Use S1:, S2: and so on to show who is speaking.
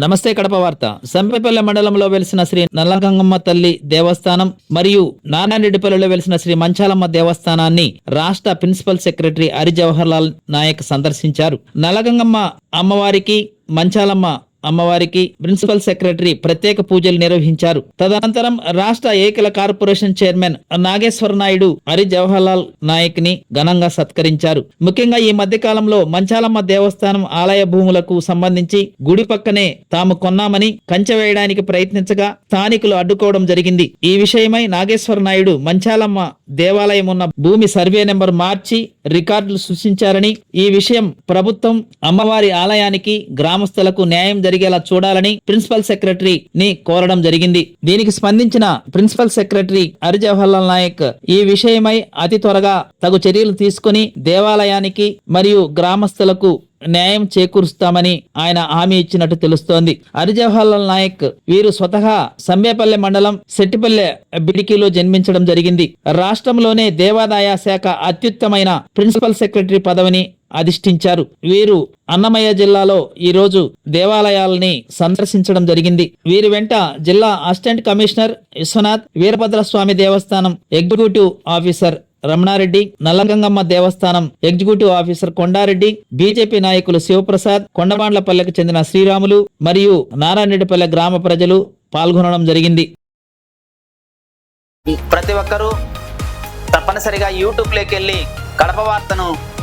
S1: నమస్తే కడప వార్త. సంపెపల్లె మండలంలో వెలిసిన శ్రీ నల్లగంగమ్మ తల్లి దేవస్థానం మరియు నారాయణరెడ్డిపల్లిలో వెలిసిన శ్రీ మంచాలమ్మ దేవస్థానాన్ని రాష్ట్ర ప్రిన్సిపల్ సెక్రటరీ హరి జవహర్ లాల్ నాయక్ సందర్శించారు. నల్లగంగమ్మ అమ్మవారికి మంచాలమ్మ అమ్మవారికి ప్రిన్సిపల్ సెక్రటరీ ప్రత్యేక పూజలు నిర్వహించారు. తదనంతరం రాష్ట్ర ఏకల కార్పొరేషన్ చైర్మన్ నాగేశ్వర నాయుడు హరి జవహర్లాల్ నాయక్ని ఘనంగా సత్కరించారు. ముఖ్యంగా ఈ మధ్య కాలంలో మంచాలమ్మ దేవస్థానం ఆలయ భూములకు సంబంధించి గుడి పక్కనే తాము కొన్నామని కంచె వేయడానికి ప్రయత్నించగా స్థానికులు అడ్డుకోవడం జరిగింది. ఈ విషయమై నాగేశ్వర నాయుడు మంచాలమ్మ దేవాలయం ఉన్న భూమి సర్వే నెంబర్ మార్చి రికార్డులు సృష్టించారని ఈ విషయం ప్రభుత్వం అమ్మవారి ఆలయానికి గ్రామస్తులకు న్యాయం జరిగేలా చూడాలని ప్రిన్సిపల్ సెక్రటరీ ని కోరడం జరిగింది. దీనికి స్పందించిన ప్రిన్సిపల్ సెక్రటరీ హరిజవహర్లాల్ నాయక్ ఈ విషయమై అతి త్వరగా తగు చర్యలు తీసుకుని దేవాలయానికి మరియు గ్రామస్తులకు న్యాయం చేకూరుస్తామని ఆయన హామీ ఇచ్చినట్టు తెలుస్తోంది. హరిజవహర్లాల్ నాయక్ వీరు స్వతహా సంబేపల్లె మండలం సెట్టిపల్లె బిడికిలో జన్మించడం జరిగింది. రాష్ట్రంలోనే దేవాదాయ శాఖ అత్యుత్తమైన ప్రిన్సిపల్ సెక్రటరీ పదవిని అధిష్ఠించారు. వీరు అన్నమయ్య జిల్లాలో ఈరోజు దేవాలయాల్ని దేవాలయాలని సందర్శించడం జరిగింది. వీరి వెంట జిల్లా అసిస్టెంట్ కమిషనర్ విశ్వనాథ్ వీరభద్ర స్వామి దేవస్థానం ఎగ్జిక్యూటివ్ ఆఫీసర్ రమణారెడ్డి నల్లగంగమ్మ దేవస్థానం ఎగ్జిక్యూటివ్ ఆఫీసర్ కొండారెడ్డి బీజేపీ నాయకులు శివప్రసాద్ కొండబాండ్లపల్లెకు చెందిన శ్రీరాములు మరియు నారాయణరెడ్డిపల్లె గ్రామ ప్రజలు పాల్గొనడం జరిగింది.
S2: ప్రతి ఒక్కరూ తప్పనిసరిగా యూట్యూబ్లోకి వెళ్ళి కడప వార్తను